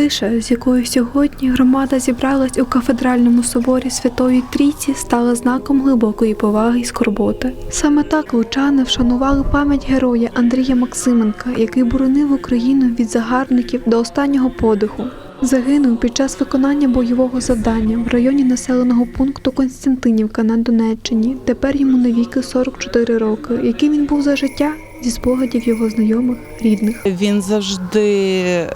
Тиша, з якою сьогодні громада зібралась у кафедральному соборі Святої Трійці, стала знаком глибокої поваги і скорботи. Саме так лучани вшанували пам'ять героя Андрія Максименка, який боронив Україну від загарбників до останнього подиху. Загинув під час виконання бойового завдання в районі населеного пункту Константинівка на Донеччині. Тепер йому навіки 44 роки. Яким він був за життя зі спогадів його знайомих, рідних. Він завжди е,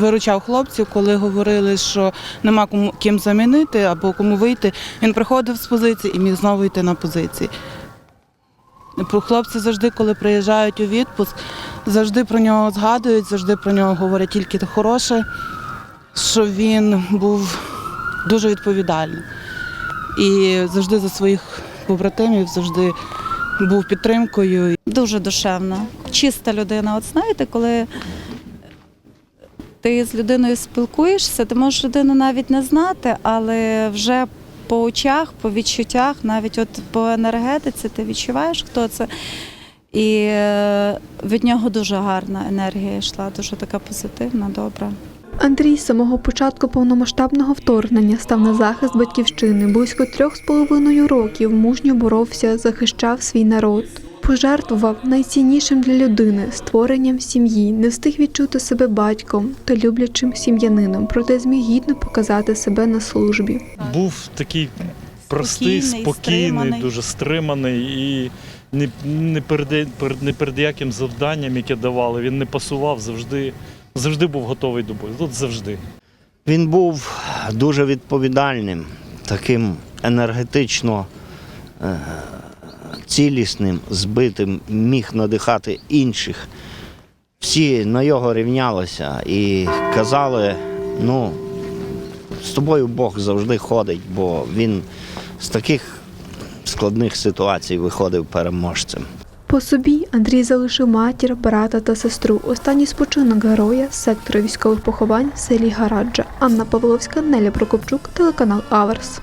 виручав хлопців, коли говорили, що нема кому ким замінити або кому вийти. Він приходив з позиції і міг знову йти на позиції. Хлопці завжди, коли приїжджають у відпуск, завжди про нього згадують, завжди про нього говорять тільки хороше, що він був дуже відповідальний. І завжди за своїх побратимів завжди був підтримкою. Дуже душевна, чиста людина. От знаєте, коли ти з людиною спілкуєшся, ти можеш людину навіть не знати, але вже по очах, по відчуттях, навіть от по енергетиці ти відчуваєш, хто це. І е, від нього дуже гарна енергія йшла, дуже така позитивна, добра. Андрій з самого початку повномасштабного вторгнення став на захист батьківщини. Близько трьох з половиною років мужньо боровся, захищав свій народ. Пожертвував найціннішим для людини створенням сім'ї, не встиг відчути себе батьком та люблячим сім'янином, проте зміг гідно показати себе на службі. був такий простий, Спокійний, спокійний, дуже стриманий і не, не, перед, перед, не перед яким завданням, яке давали, він не пасував, завжди, завжди був готовий до бою. Тут завжди. Він був дуже відповідальним, таким енергетично е, цілісним, збитим, міг надихати інших. Всі на його рівнялися і казали: ну, з тобою Бог завжди ходить, бо він з таких складних ситуацій виходив переможцем. По собі Андрій залишив матір, брата та сестру. Останній спочинок героя з сектора військових поховань в селі Гараджа. Анна Павловська, Неля Прокопчук, телеканал Аверс.